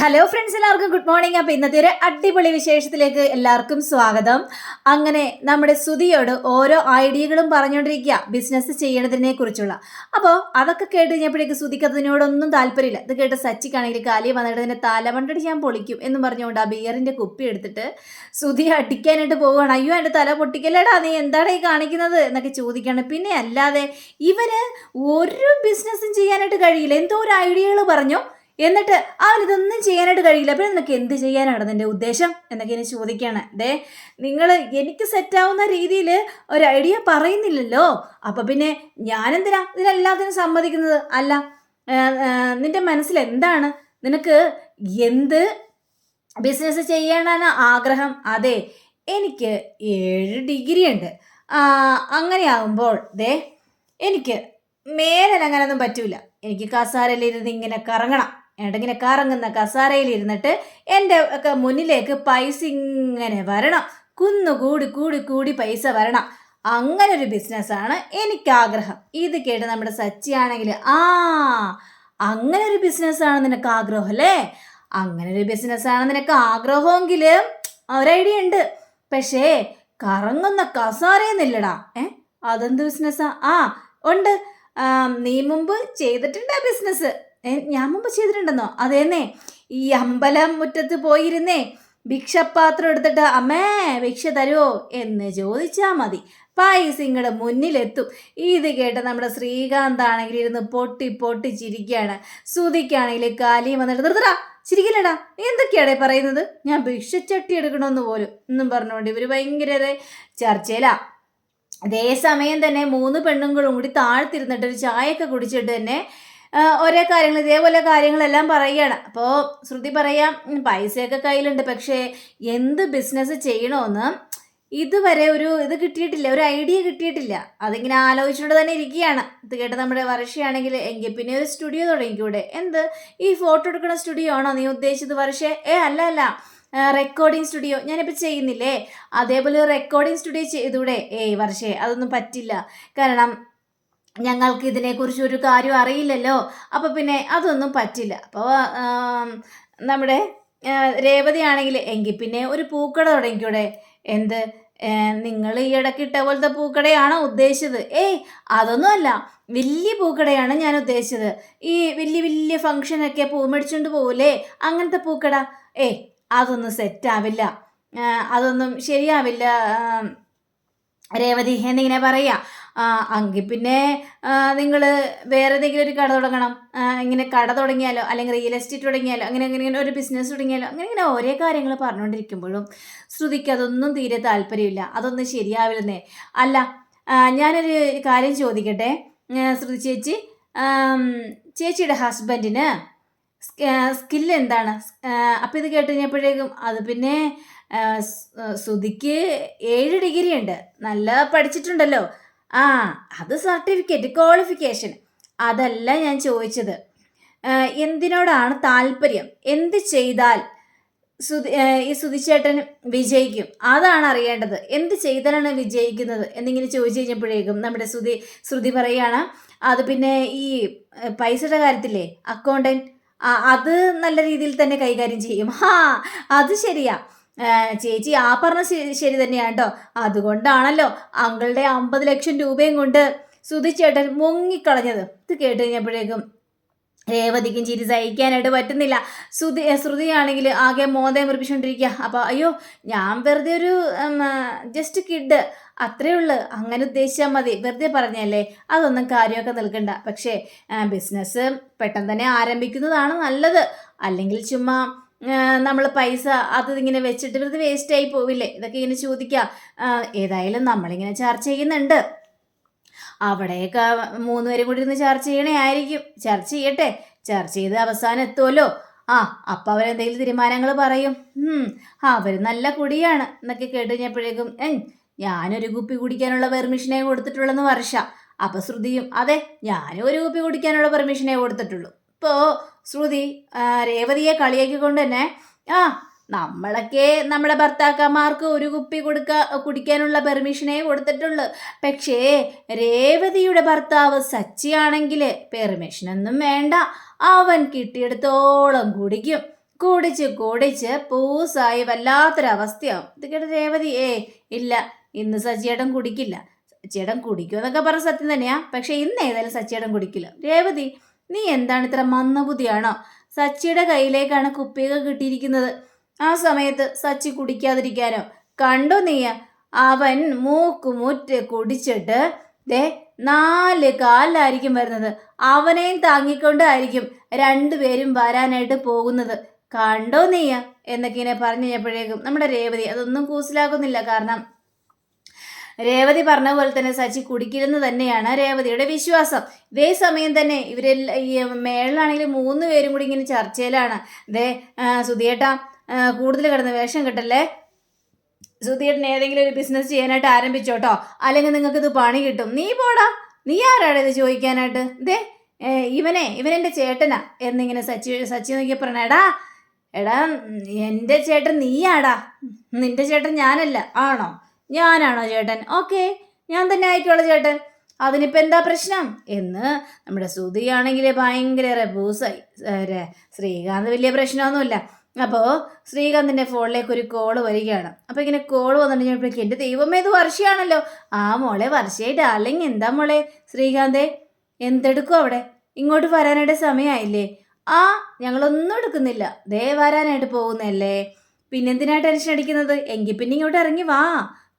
Hello friends എല്ലാവർക്കും good morning അപ്പോൾ ഇന്നത്തെ ഒരു അടിപൊളി വിശേഷത്തിലേക്ക് എല്ലാവർക്കും സ്വാഗതം. അങ്ങനെ നമ്മുടെ സുതിയോട് ഓരോ ഐഡിയകളും പറഞ്ഞുകൊണ്ടിരിക്കുക ബിസിനസ് ചെയ്യണതിനെ കുറിച്ചുള്ള. അപ്പോൾ അതൊക്കെ കേട്ട് കഴിഞ്ഞപ്പോഴേക്ക് സുതിക്ക് അതിനോടൊന്നും താല്പര്യമില്ല. ഇത് കേട്ട് സച്ചിക്കാണെങ്കിൽ കാലി വന്നിട്ട് ഇതിന്റെ തലമണ്ടടി ഞാൻ പൊളിക്കും എന്ന് പറഞ്ഞുകൊണ്ട് ആ ബിയറിന്റെ കുപ്പി എടുത്തിട്ട് സുതി അടിക്കാനായിട്ട് പോവുകയാണ്. അയ്യോ എന്റെ തല പൊട്ടിക്കല്ലേടാ നീ? എന്താണ് ഈ കാണിക്കുന്നത്? എന്നൊക്കെ ചോദിക്കുകയാണ്. പിന്നെ അല്ലാതെ ഇവന് ഒരു ബിസിനസ്സും ചെയ്യാനായിട്ട് കഴിയില്ല. എന്തോ ഒരു ഐഡിയകൾ പറഞ്ഞു. എന്നിട്ട് അവൻ ഇതൊന്നും ചെയ്യാനായിട്ട് കഴിയില്ല. പിന്നെ നിനക്ക് എന്ത് ചെയ്യാനാണ് നിന്റെ ഉദ്ദേശം? എന്നൊക്കെ ഇനി ചോദിക്കുകയാണ്. ദേ നിങ്ങൾ എനിക്ക് സെറ്റാവുന്ന രീതിയിൽ ഒരു ഐഡിയ പറയുന്നില്ലല്ലോ. അപ്പം പിന്നെ ഞാനെന്തിനാ ഇതിനെല്ലാത്തിനും സമ്മതിക്കുന്നത്? അല്ല നിന്റെ മനസ്സിൽ എന്താണ്? നിനക്ക് എന്ത് ബിസിനസ് ചെയ്യാനാണ് ആഗ്രഹം? അതെ എനിക്ക് ഏഴ് ഡിഗ്രി ഉണ്ട്. അങ്ങനെയാകുമ്പോൾ ദേ എനിക്ക് മേലെ അങ്ങനെയൊന്നും പറ്റൂല. എനിക്ക് കസാരയിലിരുന്ന് ഇങ്ങനെ കറങ്ങണം. ഇങ്ങനെ കറങ്ങുന്ന കസാരയിൽ ഇരുന്നിട്ട് എന്റെ ഒക്കെ മുന്നിലേക്ക് പൈസ ഇങ്ങനെ വരണം. കുന്നു കൂടി കൂടി കൂടി പൈസ വരണം. അങ്ങനെ ഒരു ബിസിനസ്സാണ് എനിക്ക് ആഗ്രഹം ഇത് കേട്ട് നമ്മുടെ സച്ചിയാണെങ്കിൽ ആ അങ്ങനെ ഒരു ബിസിനസ്സാണ് നിനക്ക് ആഗ്രഹം അല്ലേ? അങ്ങനെ ഒരു ബിസിനസ്സാണ് നിനക്ക് ആഗ്രഹമെങ്കിൽ ഒരു ഐഡിയ ഉണ്ട്. പക്ഷേ കറങ്ങുന്ന കസാരയെന്നില്ലടാ ഏ അതെന്ത് ബിസിനസ്സാ? ആ ഉണ്ട്. നീ മുമ്പ് ചെയ്തിട്ടുണ്ട് ആ ബിസിനസ് ഞാൻ മുമ്പ് ചെയ്തിട്ടുണ്ടെന്നോ? അതേന്നേ ഈ അമ്പലം മുറ്റത്ത് പോയിരുന്നേ ഭിക്ഷപാത്രം എടുത്തിട്ട് അമ്മേ ഭിക്ഷ തരുമോ എന്ന് ചോദിച്ചാൽ മതി. ഇങ്ങടെ മുന്നിലെത്തും. ഇത് കേട്ട് നമ്മുടെ ശ്രീകാന്ത് ആണെങ്കിൽ ഇരുന്ന് പൊട്ടി പൊട്ടി ചിരിക്കുകയാണ് സുതിക്കാണെങ്കിൽ കാലിയും വന്നിട്ട് നിർത്തടാ ചിരിക്കില്ലടാ എന്തൊക്കെയാടേ പറയുന്നത്? ഞാൻ ഭിക്ഷച്ചട്ടി എടുക്കണമെന്ന് പോലും എന്നും പറഞ്ഞുകൊണ്ട് ഇവർ ഭയങ്കര ചർച്ചയിലാ. അതേ സമയം തന്നെ മൂന്ന് പെണ്ണുങ്ങളും കൂടി താഴ്ത്തിരുന്നിട്ട് ഒരു ചായയൊക്കെ കുടിച്ചിട്ട് തന്നെ ഓരോ കാര്യങ്ങൾ ഇതേപോലെ കാര്യങ്ങളെല്ലാം പറയുകയാണ്. അപ്പോൾ ശ്രുതി പറയാം പൈസയൊക്കെ കയ്യിലുണ്ട് പക്ഷേ എന്ത് ബിസിനസ് ചെയ്യണമെന്ന് ഇതുവരെ ഒരു ഇത് കിട്ടിയിട്ടില്ല ഒരു ഐഡിയ കിട്ടിയിട്ടില്ല. അതിങ്ങനെ ആലോചിച്ചുകൊണ്ട് തന്നെ ഇരിക്കുകയാണ്. ഇത് കേട്ട് നമ്മുടെ വർഷയാണെങ്കിൽ എങ്കിൽ പിന്നെ ഒരു സ്റ്റുഡിയോ തുടങ്ങിക്കൂടെ? എന്ത്? ഈ ഫോട്ടോ എടുക്കുന്ന സ്റ്റുഡിയോ ആണോ നീ ഉദ്ദേശിച്ചത് വർഷേ? ഏ അല്ല അല്ല. റെക്കോർഡിംഗ് സ്റ്റുഡിയോ ഞാനിപ്പോൾ ചെയ്യുന്നില്ലേ? അതേപോലെ റെക്കോർഡിംഗ് സ്റ്റുഡിയോ ചെയ്തൂടെ ഏയ് വർഷേ അതൊന്നും പറ്റില്ല. കാരണം ഞങ്ങൾക്ക് ഇതിനെക്കുറിച്ച് ഒരു കാര്യം അറിയില്ലല്ലോ. അപ്പോൾ പിന്നെ അതൊന്നും പറ്റില്ല. അപ്പോൾ നമ്മുടെ രേവതിയാണെങ്കിൽ എങ്കിൽ പിന്നെ ഒരു പൂക്കട തുടങ്ങിക്കൂടെ? എന്ത്? നിങ്ങൾ ഈ ഇടയ്ക്ക് ഇട്ട പോലത്തെ പൂക്കടയാണോ ഉദ്ദേശിച്ചത്? ഏയ് അതൊന്നുമല്ല. വലിയ പൂക്കടയാണ് ഞാൻ ഉദ്ദേശിച്ചത്. ഈ വലിയ വലിയ ഫംഗ്ഷനൊക്കെ പൂ മേടിച്ചുകൊണ്ട് പോകില്ലേ അങ്ങനത്തെ പൂക്കട? ഏയ് അതൊന്നും സെറ്റാവില്ല അതൊന്നും ശരിയാവില്ല. രേവതി എന്നിങ്ങനെ പറയാ. എങ്കിൽ പിന്നെ നിങ്ങൾ വേറെ ഏതെങ്കിലും ഒരു കട തുടങ്ങണം. ഇങ്ങനെ കട തുടങ്ങിയാലോ അല്ലെങ്കിൽ റിയൽ എസ്റ്റേറ്റ് തുടങ്ങിയാലോ അങ്ങനെ അങ്ങനെ ഇങ്ങനെ ഒരു ബിസിനസ് തുടങ്ങിയാലോ അങ്ങനെ ഇങ്ങനെ ഓരോ കാര്യങ്ങൾ പറഞ്ഞുകൊണ്ടിരിക്കുമ്പോഴും ശ്രുതിക്ക് അതൊന്നും തീരെ താല്പര്യമില്ല. അതൊന്നും ശരിയാവില്ലെന്നേ. അല്ല ഞാനൊരു കാര്യം ചോദിക്കട്ടെ? ശ്രുതി ചേച്ചി ചേച്ചിയുടെ ഹസ്ബൻഡിന് സ്കില്ല് എന്താണ്? അപ്പം ഇത് കേട്ട് കഴിഞ്ഞപ്പോഴേക്കും അത് പിന്നെ ശ്രുതിക്ക് ഏഴ് ഡിഗ്രി ഉണ്ട്. നല്ല പഠിച്ചിട്ടുണ്ടല്ലോ. ആ അത് സർട്ടിഫിക്കറ്റ് ക്വാളിഫിക്കേഷൻ അതല്ല ഞാൻ ചോദിച്ചത്. എന്തിനോടാണ് താല്പര്യം? എന്ത് ചെയ്താൽ സുതി ഈ സുതിച്ചേട്ടൻ വിജയിക്കും? അതാണ് അറിയേണ്ടത്. എന്ത് ചെയ്താലാണ് വിജയിക്കുന്നത്? എന്നിങ്ങനെ ചോദിച്ചു കഴിഞ്ഞപ്പോഴേക്കും നമ്മുടെ ശ്രുതി ശ്രുതി പറയുകയാണ് അത് പിന്നെ ഈ പൈസയുടെ കാര്യത്തില്ലേ? അക്കൗണ്ടന്റ് അത് നല്ല രീതിയിൽ തന്നെ കൈകാര്യം ചെയ്യും. ഹാ അത് ശരിയാ. ചേച്ചി ആ പറഞ്ഞ ശരി തന്നെയാണ് കേട്ടോ അതുകൊണ്ടാണല്ലോ അങ്കളുടെ അമ്പത് ലക്ഷം രൂപയും കൊണ്ട് സുധിച്ചേട്ടൻ മുങ്ങിക്കളഞ്ഞത്. ഇത് കേട്ട് കഴിഞ്ഞപ്പോഴേക്കും രേവതിക്കും ചിരി സഹിക്കാനായിട്ട് പറ്റുന്നില്ല. ശ്രുതി ശ്രുതിയാണെങ്കിൽ ആകെ മോതം മുറിപ്പിച്ചുകൊണ്ടിരിക്കുക അപ്പോൾ അയ്യോ ഞാൻ വെറുതെ ഒരു ജസ്റ്റ് കിഡ് അത്രേ ഉള്ളു. അങ്ങനെ ഉദ്ദേശിച്ചാൽ മതി. വെറുതെ പറഞ്ഞല്ലേ? അതൊന്നും കാര്യമൊക്കെ നിൽക്കണ്ട. പക്ഷേ ബിസിനസ് പെട്ടെന്ന് തന്നെ ആരംഭിക്കുന്നതാണ് നല്ലത്. അല്ലെങ്കിൽ ചുമ്മാ നമ്മൾ പൈസ അത് ഇങ്ങനെ വെച്ചിട്ട് വെറുതെ വേസ്റ്റായി പോവില്ലേ? ഇതൊക്കെ ഇങ്ങനെ ചോദിക്കാം. ഏതായാലും നമ്മളിങ്ങനെ ചർച്ച ചെയ്യുന്നുണ്ട്. അവിടെയൊക്കെ മൂന്ന് പേരും കൂടി ഇരുന്ന് ചർച്ച ചെയ്യണേ ആയിരിക്കും. ചർച്ച ചെയ്യട്ടെ. ചർച്ച ചെയ്ത് അവസാനം എത്തുമല്ലോ ആ അപ്പം അവരെന്തെങ്കിലും തീരുമാനങ്ങൾ പറയും. അവർ നല്ല കുടിയാണ് എന്നൊക്കെ കേട്ട് കഴിഞ്ഞപ്പോഴേക്കും "ഏയ്, ഞാനൊരു കുപ്പി കുടിക്കാനുള്ള പെർമിഷനേ കൊടുത്തിട്ടുള്ളെന്ന് വർഷ. അപ്പം ശ്രുതിയും അതെ ഞാനും ഒരു കുപ്പി കുടിക്കാനുള്ള പെർമിഷനേ കൊടുത്തിട്ടുള്ളൂ. ഇപ്പോൾ ശ്രുതി രേവതിയെ കളിയാക്കി കളിയാക്കിക്കൊണ്ട് തന്നെ ആ നമ്മളൊക്കെ നമ്മുടെ ഭർത്താക്കന്മാർക്ക് ഒരു കുപ്പി കൊടുക്ക കുടിക്കാനുള്ള പെർമിഷനേ കൊടുത്തിട്ടുള്ളൂ. പക്ഷേ രേവതിയുടെ ഭർത്താവ് സച്ചിയാണെങ്കിൽ പെർമിഷനൊന്നും വേണ്ട. അവൻ കിട്ടിയെടുത്തോളം കുടിക്കും. കുടിച്ച് കുടിച്ച് പൂസായി വല്ലാത്തൊരവസ്ഥയാവും. ഇത് കേട്ട് രേവതി ഏ ഇല്ല ഇന്ന് സച്ചിയേട്ടൻ കുടിക്കില്ല. സച്ചിയേട്ടൻ കുടിക്കുമെന്നൊക്കെ പറഞ്ഞ സത്യം തന്നെയാ. പക്ഷേ ഇന്ന് ഏതായാലും സച്ചിയേട്ടൻ കുടിക്കില്ല. രേവതി നീ എന്താണ് ഇത്ര മന്ദബുദ്ധിയാണോ? സച്ചിയുടെ കയ്യിലേക്കാണ് കുപ്പിക കിട്ടിയിരിക്കുന്നത്. ആ സമയത്ത് സച്ചി കുടിക്കാതിരിക്കാനോ? കണ്ടോ നീ? അവൻ മൂക്കുമുറ്റ് കുടിച്ചിട്ട് ദേ നാല് കാലിലായിരിക്കും വരുന്നത്. അവനെയും താങ്ങിക്കൊണ്ടായിരിക്കും രണ്ടുപേരും വരാനായിട്ട് പോകുന്നത്. കണ്ടോ നീയ എന്നൊക്കെ ഇങ്ങനെ പറഞ്ഞു കഴിഞ്ഞപ്പോഴേക്കും നമ്മുടെ രേവതി അതൊന്നും കൂസിലാക്കുന്നില്ല കാരണം രേവതി പറഞ്ഞ പോലെ തന്നെ സച്ചി കുടിക്കില്ലെന്ന് തന്നെയാണ് രേവതിയുടെ വിശ്വാസം. ഇതേ സമയം തന്നെ ഇവരെ ഈ മേളിലാണെങ്കിൽ മൂന്ന് പേരും കൂടി ഇങ്ങനെ ചർച്ചയിലാണ്. ദേ സുധിയേട്ടാ കൂടുതൽ കിടന്ന് വേഷം കിട്ടല്ലേ? സുധിയേട്ടൻ ഏതെങ്കിലും ഒരു ബിസിനസ് ചെയ്യാനായിട്ട് ആരംഭിച്ചോട്ടോ അല്ലെങ്കിൽ നിങ്ങൾക്ക് ഇത് പണി കിട്ടും. നീ പോടാ. നീ ആരാണ് ഇത് ചോദിക്കാനായിട്ട്? ദേ ഇവനെ ഇവനെന്റെ ചേട്ടനാ എന്നിങ്ങനെ സച്ചി സച്ചി നോക്കിയ പറഞ്ഞ എടാ എടാ എന്റെ ചേട്ടൻ നീയാടാ. നിന്റെ ചേട്ടൻ ഞാനല്ല. ആണോ? ഞാനാണോ ചേട്ടൻ? ഓക്കെ ഞാൻ തന്നെ ആയിക്കോളൂ ചേട്ടൻ. അതിനിപ്പോൾ എന്താ പ്രശ്നം? എന്ന് നമ്മുടെ സുധിയാണെങ്കിൽ ഭയങ്കര റബൂസായി ശ്രീകാന്ത് വലിയ പ്രശ്നമൊന്നുമില്ല. അപ്പോൾ ശ്രീകാന്തിന്റെ ഫോണിലേക്ക് ഒരു കോൾ വരികയാണ്. അപ്പോൾ ഇങ്ങനെ കോൾ വന്നിട്ടുണ്ടെങ്കിൽ എന്റെ ദൈവമേ ഇത് വർഷയാണല്ലോ. ആ മോളെ വർഷയായിട്ട് അല്ലെങ്കിൽ എന്താ മോളെ? ശ്രീകാന്തേ എന്തെടുക്കും അവിടെ? ഇങ്ങോട്ട് വരാനായിട്ട് സമയമായില്ലേ ആ ഞങ്ങളൊന്നും എടുക്കുന്നില്ല. ദേ വരാനായിട്ട് പോകുന്നല്ലേ പിന്നെന്തിനാ ടെൻഷൻ അടിക്കുന്നത്? എങ്കിൽ പിന്നെ ഇങ്ങോട്ട് ഇറങ്ങി വാ.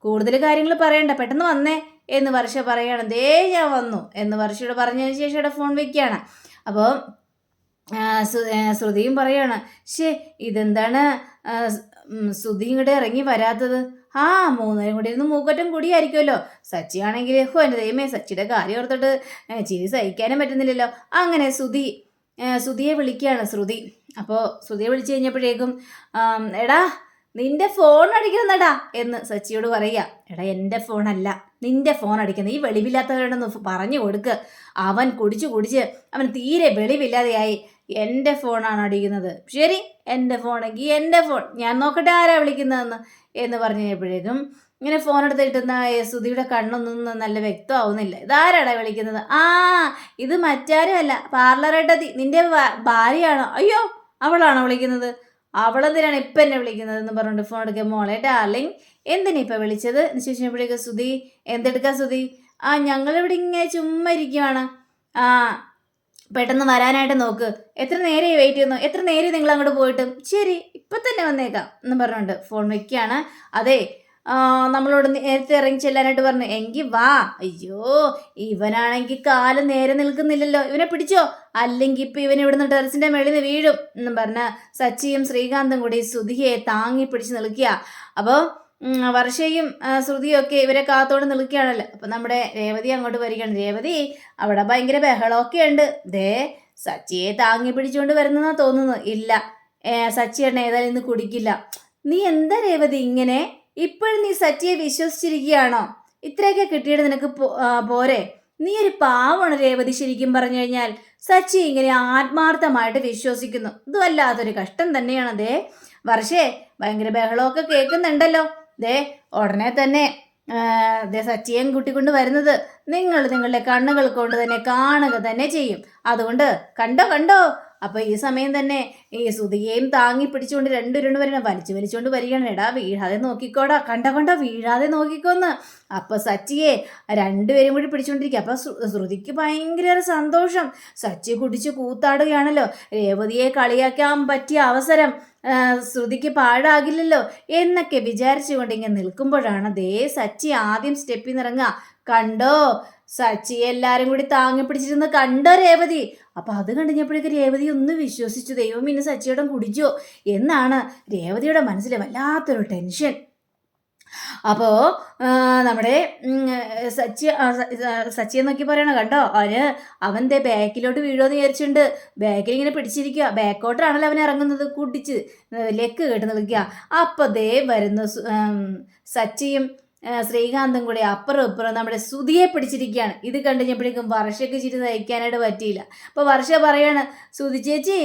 കൂടുതൽ കാര്യങ്ങൾ പറയണ്ട പെട്ടെന്ന് വന്നേ എന്ന് വർഷ പറയാണ്. ദേ ഞാൻ വന്നു എന്ന് വർഷയോട് പറഞ്ഞതിന് ശേഷം ഇവിടെ ഫോൺ വെക്കുകയാണ്. അപ്പോൾ ശ്രുതിയും പറയാണ് ശേ ഇതെന്താണ് ശ്രുതി ഇങ്ങോട്ട് ഇറങ്ങി വരാത്തത്? ആ മൂന്നേരും കൂടി ഇരുന്ന് മൂക്കറ്റം കൂടിയായിരിക്കുമല്ലോ. സച്ചി ആണെങ്കിൽ ഹോ എന്റെ ദൈവമേ സച്ചിയുടെ കാര്യം ഓർത്തിട്ട് ചിരി സഹിക്കാനും പറ്റുന്നില്ലല്ലോ. അങ്ങനെ ശ്രുതി ശ്രുതിയെ വിളിക്കുകയാണ് ശ്രുതി. അപ്പോൾ ശ്രുതിയെ വിളിച്ചു കഴിഞ്ഞപ്പോഴേക്കും എടാ നിന്റെ ഫോൺ അടിക്കുന്നടാ എന്ന് സച്ചിയോട് പറയുക. എടാ എന്റെ ഫോണല്ല നിന്റെ ഫോൺ അടിക്കുന്നത് ഈ വെളിവില്ലാത്തവരോടൊന്ന് പറഞ്ഞു കൊടുക്ക്. അവൻ കുടിച്ചു കുടിച്ച് അവൻ തീരെ വെളിവില്ലാതെയായി. എന്റെ ഫോണാണ് അടിക്കുന്നത്. ശരി എന്റെ ഫോണെങ്കിൽ എന്റെ ഫോൺ ഞാൻ നോക്കട്ടെ ആരാ വിളിക്കുന്നതെന്ന് എന്ന് പറഞ്ഞു കഴിഞ്ഞപ്പോഴേക്കും ഇങ്ങനെ ഫോൺ എടുത്തിട്ടുന്ന സുധിയുടെ കണ്ണൊന്നും നല്ല വ്യക്തമാവുന്നില്ല. ഇതാരാടാ വിളിക്കുന്നത്? ആ ഇത് മറ്റാരും അല്ല പാർലറേട്ടത്തി നിന്റെ ഭാര്യയാണോ? അയ്യോ അവളാണോ വിളിക്കുന്നത്? അവളെന്തിനാണ് ഇപ്പം എന്നെ വിളിക്കുന്നത് എന്ന് പറഞ്ഞിട്ട് ഫോൺ എടുക്കുക മോളെ ഡാർലിങ് എന്തിനാ ഇപ്പം വിളിച്ചത്? എന്ന് ശേഷം ചോദിച്ചപ്പോഴേക്കും സുധി എന്തെടുക്കാ സുധി? ആ ഞങ്ങളിവിടെ ഇങ്ങനെ ചുമ്മാ ഇരിക്കുവാണ്. ആ പെട്ടെന്ന് വരാനായിട്ട് നോക്ക്. എത്ര നേരെ വെയിറ്റ് ചെയ്യുന്നു? എത്ര നേരെ നിങ്ങൾ അങ്ങോട്ട് പോയിട്ടും? ശരി ഇപ്പം തന്നെ വന്നേക്കാം എന്ന് പറഞ്ഞുകൊണ്ട് ഫോൺ വെക്കുകയാണ്. അതെ നമ്മളോട് നേരത്തെ ഇറങ്ങി ചെല്ലാനായിട്ട് പറഞ്ഞു എങ്കിൽ വാ. അയ്യോ ഇവനാണെങ്കിൽ കാൽ നേരെ നിൽക്കുന്നില്ലല്ലോ. ഇവനെ പിടിച്ചോ? അല്ലെങ്കിൽ ഇപ്പം ഇവൻ ഇവിടുന്ന് ടെറസിന്റെ മേളിൽ നിന്ന് വീഴും എന്നും പറഞ്ഞ സച്ചിയും ശ്രീകാന്തും കൂടി സുധിയെ താങ്ങി പിടിച്ച് നിൽക്കുക. അപ്പോൾ വർഷയും ശ്രുതിയും ഒക്കെ ഇവരെ കാത്തോട് നിൽക്കുകയാണല്ലോ. അപ്പം നമ്മുടെ രേവതി അങ്ങോട്ട് വരികയാണ്. രേവതി അവിടെ ഭയങ്കര ബഹളമൊക്കെ ഉണ്ട്. ദേ സച്ചിയെ താങ്ങി പിടിച്ചുകൊണ്ട് വരുന്നതാ തോന്നുന്നു. ഇല്ല സച്ചി എണ്ണ ഏതായാലും ഇന്ന് കുടിക്കില്ല. നീ എന്താ രേവതി ഇങ്ങനെ? ഇപ്പോഴും നീ സത്യയെ വിശ്വസിച്ചിരിക്കുകയാണോ? ഇത്രയൊക്കെ കിട്ടിയിട്ട് നിനക്ക് പോരെ. നീ ഒരു പാവമാണ് രേവതി ശരിക്കും പറഞ്ഞു കഴിഞ്ഞാൽ. സച്ചി ഇങ്ങനെ ആത്മാർത്ഥമായിട്ട് വിശ്വസിക്കുന്നു. ഇത് വല്ലാത്തൊരു കഷ്ടം തന്നെയാണ് ദേ. വർഷേ ഭയങ്കര ബഹളമൊക്കെ കേൾക്കുന്നുണ്ടല്ലോ. ദേ ഉടനെ തന്നെ ദേ സച്ചിയും കൂട്ടിക്കൊണ്ട് വരുന്നത് നിങ്ങൾ നിങ്ങളുടെ കണ്ണുകൾ കൊണ്ട് തന്നെ കാണുക തന്നെ ചെയ്യും. അതുകൊണ്ട് കണ്ടോ കണ്ടോ? അപ്പൊ ഈ സമയം തന്നെ ഈ സുതിയെയും താങ്ങി പിടിച്ചുകൊണ്ട് രണ്ടുപേരും വരണം. വലിച്ചു വലിച്ചുകൊണ്ട് വരികയാണ്. എടാ വീഴാതെ നോക്കിക്കോടാ. കണ്ട കണ്ട വീഴാതെ നോക്കിക്കോന്ന്. അപ്പൊ സച്ചിയെ രണ്ടുപേരും കൂടി പിടിച്ചുകൊണ്ടിരിക്കുക. അപ്പോൾ ശ്രു- ശ്രുതിക്ക് ഭയങ്കര സന്തോഷം. സച്ചി കുടിച്ച് കൂത്താടുകയാണല്ലോ. രേവതിയെ കളിയാക്കാൻ പറ്റിയ അവസരം ശ്രുതിക്ക് പാഴാകില്ലല്ലോ എന്നൊക്കെ വിചാരിച്ചുകൊണ്ട് ഇങ്ങനെ നിൽക്കുമ്പോഴാണ് ദേ സച്ചി ആദ്യം സ്റ്റെപ്പിൽ നിന്നിറങ്ങുക. കണ്ടോ? സച്ചി എല്ലാരും കൂടി താങ്ങി പിടിച്ചിരുന്ന് കണ്ടോ രേവതി? അപ്പൊ അത് കണ്ടുകഴിഞ്ഞപ്പോഴേക്ക് രേവതി ഒന്ന് വിശ്വസിച്ചു ദൈവം ഇന്ന് സച്ചിയോടം കുടിച്ചോ? എന്നാണ് രേവതിയുടെ മനസ്സിൽ വല്ലാത്തൊരു ടെൻഷൻ. അപ്പോൾ നമ്മുടെ സച്ചി സച്ചി എന്നൊക്കെ പറയണ കണ്ടോ? അവന് അവൻ ദേ ബാക്കിലോട്ട് വീഴുമെന്ന് വിചാരിച്ചിട്ടുണ്ട്. ബാക്കിൽ ഇങ്ങനെ പിടിച്ചിരിക്കുക ബാക്കോട്ടാണല്ലോ അവൻ ഇറങ്ങുന്നത്. കുടിച്ച് ലെക്ക് കേട്ട് നിൽക്കുക അപ്പോൾ ദേ വരുന്ന സച്ചിയും ശ്രീകാന്തും കൂടി അപ്പുറം ഇപ്പുറം നമ്മുടെ സുധിയെ പിടിച്ചിരിക്കുകയാണ്. ഇത് കണ്ടുകഴിഞ്ഞപ്പോഴേക്കും വർഷയ്ക്ക് ചിരി നയിക്കാനായിട്ട് പറ്റിയില്ല. അപ്പോൾ വർഷ പറയാണ് സുധി ചേച്ചി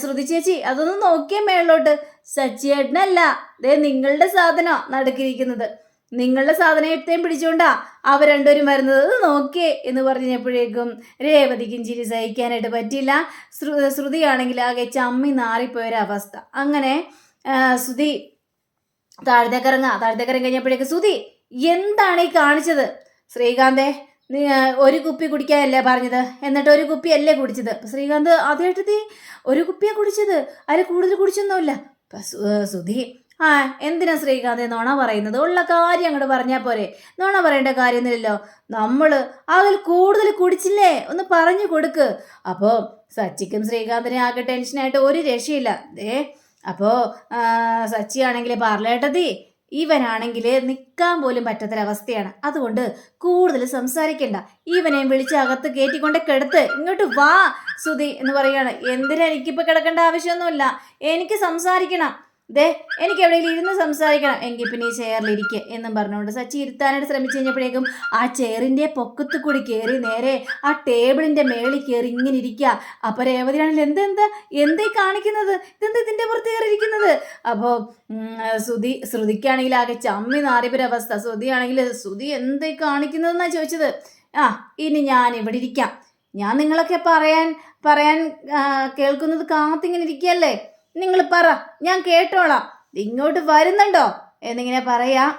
ശ്രുതി ചേച്ചി അതൊന്ന് നോക്കിയേ മേളിലോട്ട്. സച്ചിയേട്ടനല്ല ദേ നിങ്ങളുടെ സാധനം നടുക്കിരിക്കുന്നത്. നിങ്ങളുടെ സാധനത്തെയും പിടിച്ചോണ്ടാ അവർ രണ്ടുപേരും വരുന്നത്. അത് നോക്കിയേ എന്ന് പറഞ്ഞപ്പോഴേക്കും രേവതിക്കും ചിരി സഹിക്കാനായിട്ട് പറ്റില്ല ശ്രു ശ്രുതിയാണെങ്കിൽ ആകെ ചമ്മി നാറിപ്പോയൊരവസ്ഥ. അങ്ങനെ ശ്രുതി താഴത്തേക്ക് ഇറങ്ങാ കഴിഞ്ഞപ്പോഴേക്ക് സുധി എന്താണ് ഈ കാണിച്ചത്? ശ്രീകാന്തേ നീ ഒരു കുപ്പി കുടിക്കാനല്ലേ പറഞ്ഞത്? എന്നിട്ട് ഒരു കുപ്പി അല്ലേ കുടിച്ചത് ശ്രീകാന്ത് അതേട്ടത്തി ഒരു കുപ്പിയാ കുടിച്ചത്? അതിൽ കൂടുതൽ കുടിച്ചൊന്നുമില്ല. സുധി ആ എന്തിനാ ശ്രീകാന്ത് നോണ പറയുന്നത്? ഉള്ള കാര്യം അങ്ങോട്ട് പറഞ്ഞാൽ പോരെ. നോണ പറയേണ്ട കാര്യമൊന്നുമില്ലല്ലോ. നമ്മൾ അതിൽ കൂടുതൽ കുടിച്ചില്ലേ? ഒന്ന് പറഞ്ഞു കൊടുക്ക്. അപ്പോൾ സച്ചിക്കും ശ്രീകാന്തിനെ ആകെ ടെൻഷനായിട്ട് ഒരു രക്ഷയില്ല. ദേ അപ്പോൾ സച്ചിയാണെങ്കിൽ പാർലേട്ടതി ഇവനാണെങ്കിൽ നിൽക്കാൻ പോലും പറ്റാത്തൊരവസ്ഥയാണ്. അതുകൊണ്ട് കൂടുതൽ സംസാരിക്കണ്ട. ഇവനെയും വിളിച്ച് അകത്ത് കയറ്റിക്കൊണ്ട് കിടത്ത് ഇങ്ങോട്ട് വാ സുധി എന്ന് പറയാണ്. എന്തിനാ എനിക്കിപ്പോൾ കിടക്കേണ്ട ആവശ്യമൊന്നുമില്ല. എനിക്ക് സംസാരിക്കണം. ദേ എനിക്ക് എവിടെയെങ്കിലും ഇരുന്ന് സംസാരിക്കണം. എങ്കിൽ പിന്നെ ഈ ചെയറിലിരിക്കുക എന്നും പറഞ്ഞുകൊണ്ട് സച്ചി ഇരുത്താനായിട്ട് ശ്രമിച്ചു കഴിഞ്ഞപ്പോഴേക്കും ആ ചെയറിന്റെ പൊക്കത്ത് കൂടി കയറി നേരെ ആ ടേബിളിന്റെ മേളിൽ കയറി ഇങ്ങനെ ഇരിക്കുക അപ്പോൾ രേവതിയാണെങ്കിൽ എന്തെന്താ എന്തേ കാണിക്കുന്നത്? ഇതെന്താ ഇതിന്റെ പുറത്ത് കയറിയിരിക്കുന്നത്? അപ്പോൾ ശ്രുതി ശ്രുതിക്കാണെങ്കിൽ ആകെ ചമ്മി നാറിയൊരവസ്ഥ ശ്രുതിയാണെങ്കിൽ ശ്രുതി എന്തേ കാണിക്കുന്നതെന്നാണ് ചോദിച്ചത്. ആ ഇനി ഞാൻ ഇവിടെ ഇരിക്കാം. ഞാൻ നിങ്ങളൊക്കെ പറയാൻ പറയാൻ കേൾക്കുന്നത് കാത്തിങ്ങനെ ഇരിക്കുകയല്ലേ നിങ്ങൾ പറ ഞാൻ കേട്ടോളാം. ഇങ്ങോട്ട് വരുന്നുണ്ടോ? എന്നിങ്ങനെ പറയാ.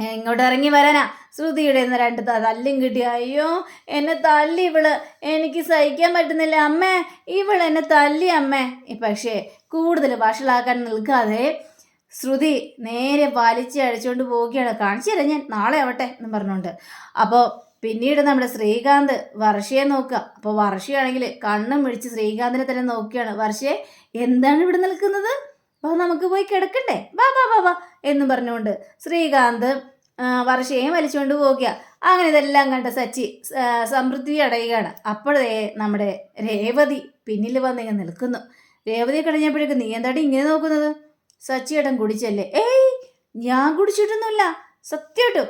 ഇങ്ങോട്ട് ഇറങ്ങി വരാനാ. ശ്രുതിയുടെ നിന്ന് രണ്ട് തല്ലും കിട്ടി. അയ്യോ എന്നെ തല്ലി ഇവൾ. എനിക്ക് സഹിക്കാൻ പറ്റുന്നില്ല അമ്മേ. ഇവൾ എന്നെ തല്ലി അമ്മേ. പക്ഷേ കൂടുതൽ വഷളാക്കാൻ നിൽക്കാതെ ശ്രുതി നേരെ വലിച്ച് അഴിച്ചുകൊണ്ട് പോവുകയാണ്. കാണിച്ചു തരാം ഞാൻ നാളെ ആവട്ടെ എന്ന് പറഞ്ഞുകൊണ്ട് അപ്പോൾ പിന്നീട് നമ്മുടെ ശ്രീകാന്ത് വർഷയെ നോക്കുക. അപ്പോൾ വർഷയാണെങ്കിൽ കണ്ണും മിഴിച്ച് ശ്രീകാന്തിനെ തന്നെ നോക്കുകയാണ്. വർഷയെ എന്താണ് ഇവിടെ നിൽക്കുന്നത്? അപ്പോൾ നമുക്ക് പോയി കിടക്കണ്ടേ? വാ വാ വാ വാ എന്നും പറഞ്ഞുകൊണ്ട് ശ്രീകാന്ത് വർഷയെയും വർഷയും വലിച്ചുകൊണ്ട് പോവുക. അങ്ങനെ ഇതെല്ലാം കണ്ട സച്ചി സമൃദ്ധി അടയുകയാണ്. അപ്പോഴേ നമ്മുടെ രേവതി പിന്നിൽ ഇങ്ങനെ നിൽക്കുന്നു. രേവതി കഴിഞ്ഞപ്പോഴേക്കും നീ എന്താടി ഇങ്ങനെ നോക്കുന്നത്? സച്ചിയേട്ടൻ കുടിച്ചല്ലേ? ഏയ് ഞാൻ കുടിച്ചിട്ടൊന്നുമില്ല. സത്യമായിട്ടും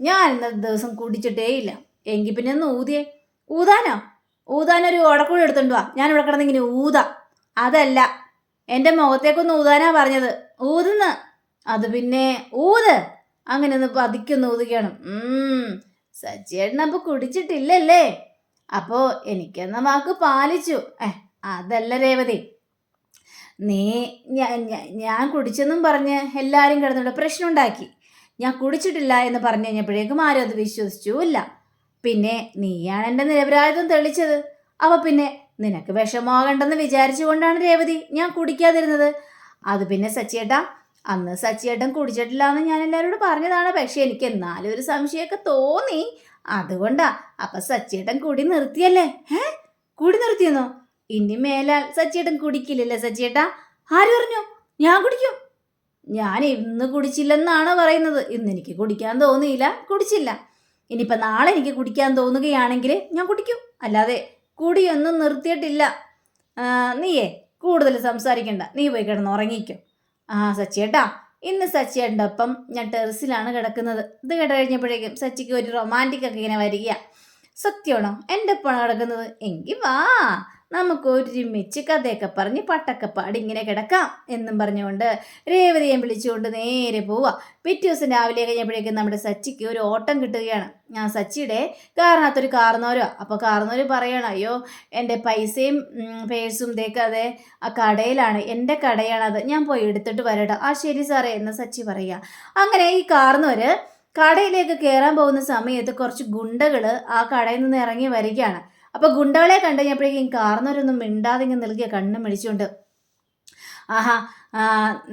ഞാൻ ഇന്നത്തെ ദിവസം കുടിച്ചിട്ടേ ഇല്ല. എങ്കിൽ പിന്നെ ഒന്ന് ഊതിയേ. ഊതാനോ? ഊതാനൊരു ഉടക്കുഴി എടുത്തോണ്ട് വാ. ഞാൻ ഇവിടെ കിടന്നിങ്ങനെ ഊതാ. അതല്ല. എന്റെ മുഖത്തേക്കൊന്ന് ഊതാനാ പറഞ്ഞത്. ഊതുന്ന്. അത് പിന്നെ ഊത്. അങ്ങനെ ഒന്ന് പതിക്കൊന്ന് ഊതുകയാണ്. സജ്ജേട്ടൻ അപ്പോൾ കുടിച്ചിട്ടില്ലല്ലേ? അപ്പോൾ എനിക്കെന്ന വാക്ക് പാലിച്ചു. ഏ അതല്ല രേവതി. നീ ഞാൻ കുടിച്ചെന്നും പറഞ്ഞ് എല്ലാവരും കിടന്നിട്ട് പ്രശ്നം ഉണ്ടാക്കി ഞാൻ കുടിച്ചിട്ടില്ല എന്ന് പറഞ്ഞു കഴിഞ്ഞപ്പോഴേക്കും ആരും അത് വിശ്വസിച്ചുമില്ല. പിന്നെ നീയാണ് എന്റെ നിരപരാധിത്വം തെളിച്ചത്. അപ്പോൾ പിന്നെ നിനക്ക് വിഷമമാകണ്ടെന്ന് വിചാരിച്ചുകൊണ്ടാണ് രേവതി ഞാൻ കുടിക്കാതിരുന്നത്. അത് പിന്നെ സച്ചിയേട്ടാ അന്ന് സച്ചിയേട്ടൻ കുടിച്ചിട്ടില്ല എന്ന് ഞാൻ എല്ലാവരോടും പറഞ്ഞതാണ്. പക്ഷെ എനിക്ക് എന്നാലും ഒരു സംശയമൊക്കെ തോന്നി. അതുകൊണ്ടാ അപ്പൊ സച്ചിയേട്ടൻ കുടി നിർത്തിയല്ലേ? ഏ കുടി നിർത്തിയെന്നോ? ഇനി മേലാൽ സച്ചിയേട്ടൻ കുടിക്കില്ലല്ലേ സച്ചിയേട്ടാ? ആര് പറഞ്ഞു? ഞാൻ കുടിക്കും. ഞാൻ ഇന്ന് കുടിച്ചില്ലെന്നാണ് പറയുന്നത്. ഇന്ന് എനിക്ക് കുടിക്കാൻ തോന്നിയില്ല. കുടിച്ചില്ല. ഇനിയിപ്പോൾ നാളെ എനിക്ക് കുടിക്കാൻ തോന്നുകയാണെങ്കിൽ ഞാൻ കുടിക്കും. അല്ലാതെ കുടിയൊന്നും നിർത്തിയിട്ടില്ല. നീയേ കൂടുതൽ സംസാരിക്കണ്ട. നീ പോയി കിടന്ന് ഉറങ്ങിക്കും. ആ സച്ചിയേട്ടാ ഇന്ന് സച്ചിയേട്ടന്റെ ഒപ്പം ഞാൻ ടെറസിലാണ് കിടക്കുന്നത്. ഇത് കേട്ട് കഴിഞ്ഞപ്പോഴേക്കും സച്ചിക്ക് ഒരു റൊമാന്റിക് ഒക്കെ ഇങ്ങനെ വരിക സത്യമാണോ? എന്റെ ഒപ്പമാണ് കിടക്കുന്നത്? എങ്കിൽ വാ. നമുക്ക് ഒരുമിച്ച് കഥയൊക്കെ പറഞ്ഞ് പട്ടൊക്കെ പാടി ഇങ്ങനെ കിടക്കാം എന്നും പറഞ്ഞുകൊണ്ട് രേവതിയെ വിളിച്ചുകൊണ്ട് നേരെ പോവുക പിറ്റേ ദിവസം രാവിലെ കഴിഞ്ഞപ്പോഴേക്കും നമ്മുടെ സച്ചിക്ക് ഒരു ഓട്ടം കിട്ടുകയാണ്. ആ സച്ചിയുടെ കാരണത്തൊരു കാർന്നോരോ. അപ്പോൾ കാർന്നോര് പറയണം അയ്യോ എന്റെ പൈസയും പേഴ്സും ഇതേക്ക് അതെ ആ കടയിലാണ്. എന്റെ കടയാണത്. ഞാൻ പോയി എടുത്തിട്ട് വരട്ടെ. ആ ശരി സാറേ എന്ന് സച്ചി പറയുക അങ്ങനെ ഈ കാർന്നോര് കടയിലേക്ക് കയറാൻ പോകുന്ന സമയത്ത് കുറച്ച് ഗുണ്ടകൾ ആ കടയിൽ നിന്ന് ഇറങ്ങി വരികയാണ്. അപ്പോൾ ഗുണ്ടകളെ കണ്ടു കഴിഞ്ഞപ്പോഴേക്കും കാർന്നവരൊന്നും മിണ്ടാതെ ഇങ്ങനെ നൽകിയ കണ്ണും മിടിച്ചുകൊണ്ട്. ആഹാ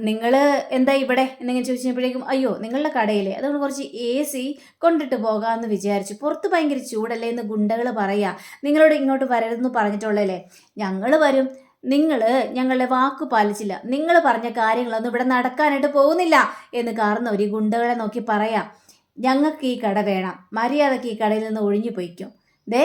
നിങ്ങൾ എന്താ ഇവിടെ? എന്നിങ്ങനെ ചോദിച്ചപ്പോഴേക്കും അയ്യോ നിങ്ങളുടെ കടയിലെ അതുകൊണ്ട് കുറച്ച് എ സി കൊണ്ടിട്ട് പോകാമെന്ന് വിചാരിച്ചു. പുറത്ത് ഭയങ്കര ചൂടല്ലേ എന്ന് ഗുണ്ടകൾ പറയാ. നിങ്ങളോട് ഇങ്ങോട്ട് വരരുതെന്ന് പറഞ്ഞിട്ടുള്ളല്ലേ ഞങ്ങൾ വരും. നിങ്ങൾ ഞങ്ങളുടെ വാക്ക് പാലിച്ചില്ല. നിങ്ങൾ പറഞ്ഞ കാര്യങ്ങളൊന്നും ഇവിടെ നടക്കാനായിട്ട് പോകുന്നില്ല. എന്ന് കാർന്നവർ ഈ ഗുണ്ടകളെ നോക്കി പറയാം. ഞങ്ങൾക്ക് ഈ കട വേണം. മര്യാദയ്ക്ക് ഈ കടയിൽ നിന്ന് ഒഴിഞ്ഞു പോയിക്കും. ദേ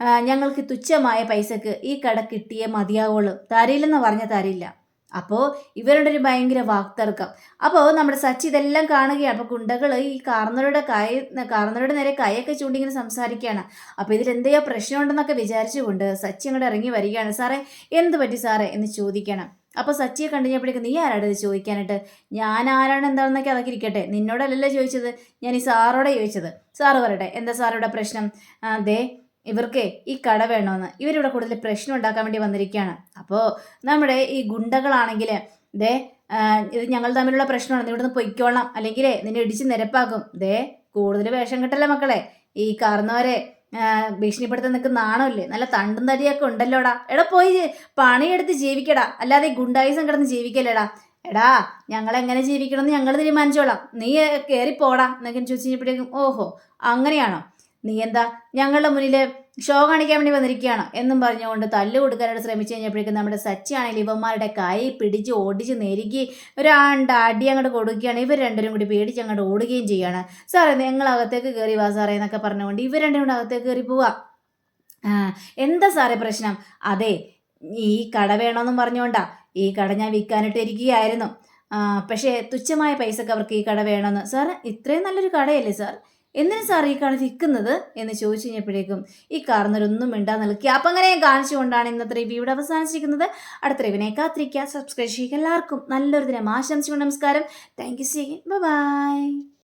ഞങ്ങൾക്ക് തുച്ഛമായ പൈസക്ക് ഈ കട കിട്ടിയേ മതിയാവുള്ളൂ. തരില്ലെന്ന് പറഞ്ഞ തരില്ല. അപ്പോൾ ഇവരുടെ ഒരു ഭയങ്കര വാക്തർക്കം. അപ്പോൾ നമ്മുടെ സച്ചി ഇതെല്ലാം കാണുകയാണ്. അപ്പോൾ ഗുണ്ടകൾ ഈ കാർന്നവരുടെ കൈ കാർന്നവരുടെ നേരെ കൈയൊക്കെ ചൂണ്ടി ഇങ്ങനെ സംസാരിക്കുകയാണ് അപ്പോൾ ഇതിലെന്തെയോ പ്രശ്നമുണ്ടെന്നൊക്കെ വിചാരിച്ചുകൊണ്ട് സച്ചി അങ്ങോട്ട് ഇറങ്ങി വരികയാണ്. സാറേ എന്ത് പറ്റി സാറേ? എന്ന് ചോദിക്കണം അപ്പോൾ സച്ചിയെ കണ്ടു കഴിഞ്ഞപ്പോഴേക്കും നീ ഇത് ചോദിക്കാനായിട്ട് ഞാൻ ആരാണ് എന്താണെന്നൊക്കെ അതൊക്കെ ഇരിക്കട്ടെ നിന്നോടല്ലല്ലോ ചോദിച്ചത്. ഞാൻ ഈ സാറോടെ ചോദിച്ചത്. സാറ് പറയട്ടെ എന്താ സാറുടെ പ്രശ്നം? ദേ ഇവർക്ക് ഈ കട വേണമെന്ന് ഇവരിവിടെ കൂടുതൽ പ്രശ്നം ഉണ്ടാക്കാൻ വേണ്ടി വന്നിരിക്കുകയാണ്. അപ്പോൾ നമ്മുടെ ഈ ഗുണ്ടകളാണെങ്കിൽ ദേ ഇത് ഞങ്ങൾ തമ്മിലുള്ള പ്രശ്നമാണ്. നീ ഇവിടുന്ന് പൊയ്ക്കോളാം അല്ലെങ്കിൽ നിന്നെ ഇടിച്ച് നിരപ്പാക്കും. ദേ കൂടുതൽ വേഷം കിട്ടല്ലേ മക്കളെ? ഈ കാർന്നവരെ ഭീഷണിപ്പെടുത്താൻ നിൽക്കുന്ന ആണല്ലേ? നല്ല തണ്ടും തടിയൊക്കെ ഉണ്ടല്ലോടാ. എടാ പോയി പണിയെടുത്ത് ജീവിക്കടാ. അല്ലാതെ ഗുണ്ടായുസം കിടന്ന് ജീവിക്കല്ലേടാ. എടാ ഞങ്ങൾ എങ്ങനെ ജീവിക്കണമെന്ന് ഞങ്ങൾ തീരുമാനിച്ചോളാം. നീ കയറി പോടാ എന്നൊക്കെ കഴിഞ്ഞപ്പോഴേക്കും ഓഹോ അങ്ങനെയാണോ? നീ എന്താ ഞങ്ങളുടെ മുന്നിൽ ഷോ കാണിക്കാൻ വേണ്ടി വന്നിരിക്കുകയാണ്. എന്നും പറഞ്ഞുകൊണ്ട് തല്ലു കൊടുക്കാനായിട്ട് ശ്രമിച്ചു കഴിഞ്ഞപ്പോഴേക്കും നമ്മുടെ സച്ചിയാണെങ്കിൽ ഇവന്മാരുടെ കൈ പിടിച്ച് ഓടിച്ച് നെരുകി ഒരാണ്ട് അടി അങ്ങോട്ട് കൊടുക്കുകയാണ്. ഇവർ രണ്ടുപേരും കൂടി പേടിച്ച് അങ്ങോട്ട് ഓടുകയും ചെയ്യുകയാണ് സാറേ നിങ്ങൾ അകത്തേക്ക് കയറി വാ സാറേ എന്നൊക്കെ പറഞ്ഞുകൊണ്ട് ഇവർ രണ്ടും കൂടെ അകത്തേക്ക് കയറി പോവാ. എന്താ സാറേ പ്രശ്നം? അതെ ഈ കട വേണമെന്നും പറഞ്ഞുകൊണ്ടാ. ഈ കട ഞാൻ വിൽക്കാനിട്ട് ഇരിക്കുകയായിരുന്നു പക്ഷേ തുച്ഛമായ പൈസക്ക് അവർക്ക് ഈ കട വേണമെന്ന് സാർ ഇത്രയും നല്ലൊരു കടയല്ലേ സാർ? എന്തിനു സാർ ഈ കാണിച്ചിരിക്കുന്നത് എന്ന് ചോദിച്ചു കഴിഞ്ഞപ്പോഴേക്കും ഈ കാർന്നൊരൊന്നും മിണ്ടാ നിൽക്കുക അപ്പം അങ്ങനെ കാണിച്ചുകൊണ്ടാണ് ഇന്നത്തെ റിവ്യൂ ഇവിടെ അവസാനിച്ചിരിക്കുന്നത്. അടുത്ത റിവിനെ കാത്തിരിക്കുക. സബ്സ്ക്രൈബ് ചെയ്യുക. എല്ലാവർക്കും നല്ലൊരു ദിനം ആശംസിക്കുന്നു നമസ്കാരം. Thank you C by